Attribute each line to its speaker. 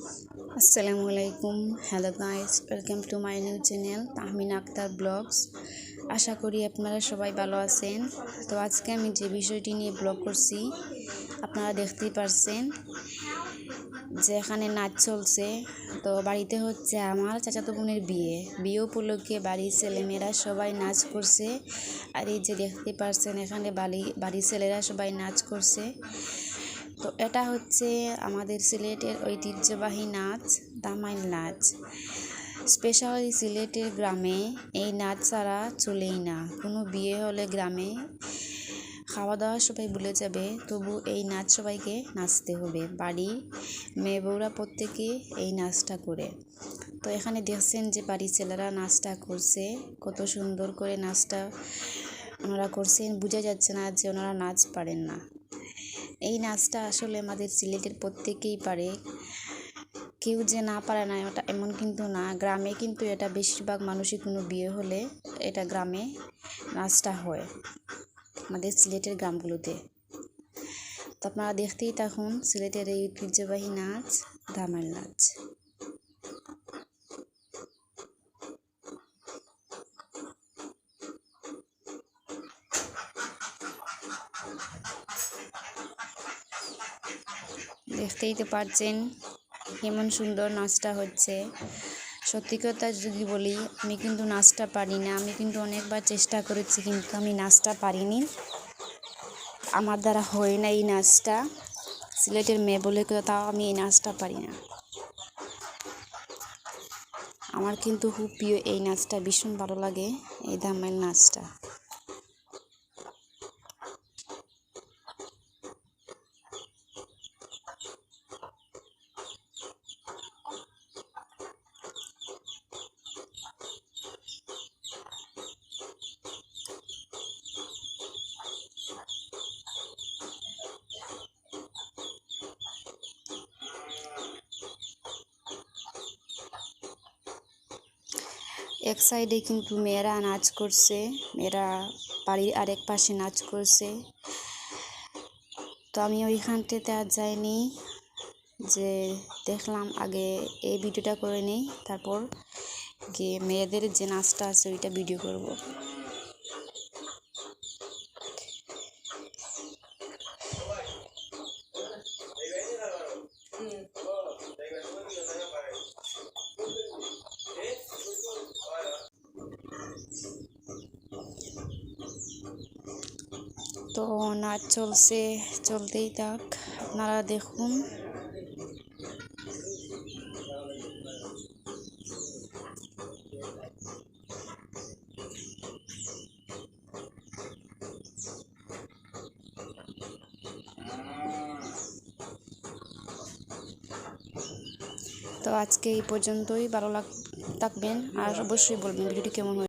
Speaker 1: আসসালামু আলাইকুম। Hello guys welcome to my new channel Tahmin Akhter vlogs আশা করি আপনারা সবাই ভালো আছেন। তো আজকে আমি যে বিষয়টি নিয়ে ব্লগ করছি, আপনারা দেখতেই পারছেন যে এখানে নাচ চলছে। তো বাড়িতে হচ্ছে আমার চাচাতো বোনের বিয়ে। বিয়ে উপলক্ষে বাড়ির ছেলেমেয়েরা সবাই নাচ করছে। আর এই যে দেখতে পারছেন এখানে বাড়ি বাড়ির ছেলেরা সবাই নাচ করছে। তো এটা হচ্ছে আমাদের সিলেটের ঐতিহ্যবাহী নাচ দামাইল নাচ। স্পেশালি সিলেটের গ্রামে এই নাচ ছাড়া চলেই না। কোনো বিয়ে হলে গ্রামে খাওয়া দাওয়া সবাই ভুলে যাবে, তবু এই নাচ সবাইকে নাচতে হবে। বাড়ি মেয়ে বউরা প্রত্যেকে এই নাচটা করে। তো এখানে দেখছেন যে বাড়ির ছেলেরা নাচটা করছে, কত সুন্দর করে নাচটা ওনারা করছেন। বোঝা যাচ্ছে না যে ওনারা নাচ পারেন না। এই নাচটা আসলে আমাদের সিলেটের প্রত্যেকেই পারে। কেউ যে না পারে না, ওটা এমন কিন্তু না। গ্রামে কিন্তু এটা বেশিরভাগ মানুষই কোনো বিয়ে হলে এটা গ্রামে নাচটা হয়, আমাদের সিলেটের গ্রামগুলোতে। তো আপনারা দেখতেই থাকুন সিলেটের এই ঐতিহ্যবাহী নাচ, ধামাল নাচ। দেখতেই তো পারছেন কেমন সুন্দর নাচটা হচ্ছে। সত্যি কথা যদি বলি, আমি কিন্তু নাচটা পারি না। আমি কিন্তু অনেকবার চেষ্টা করেছি, কিন্তু আমি নাচটা পারিনি। আমার দ্বারা হয় না এই নাচটা। সিলেটের মেয়ে বলে তাও আমি এই নাচটা পারি না। আমার কিন্তু খুব প্রিয় এই নাচটা, ভীষণ ভালো লাগে এই ধামাইল নাচটা। এক সাইডে কিন্তু মেয়েরা নাচ করছে, মেয়েরা বাড়ির আরেক পাশে নাচ করছে। তো আমি ওইখানটাতে আর যাইনি, যে দেখলাম আগে এই ভিডিওটা করে নিই, তারপর গিয়ে মেয়েদের যে নাচটা আছে ওইটা ভিডিও করব। তো নাচ চলছে, চলতেই থাক, আপনারা দেখুন। তো আজকে এই পর্যন্তই, ভালো লাগ, থাকবেন, আর অবশ্যই বলবেন ভিডিওটি কেমন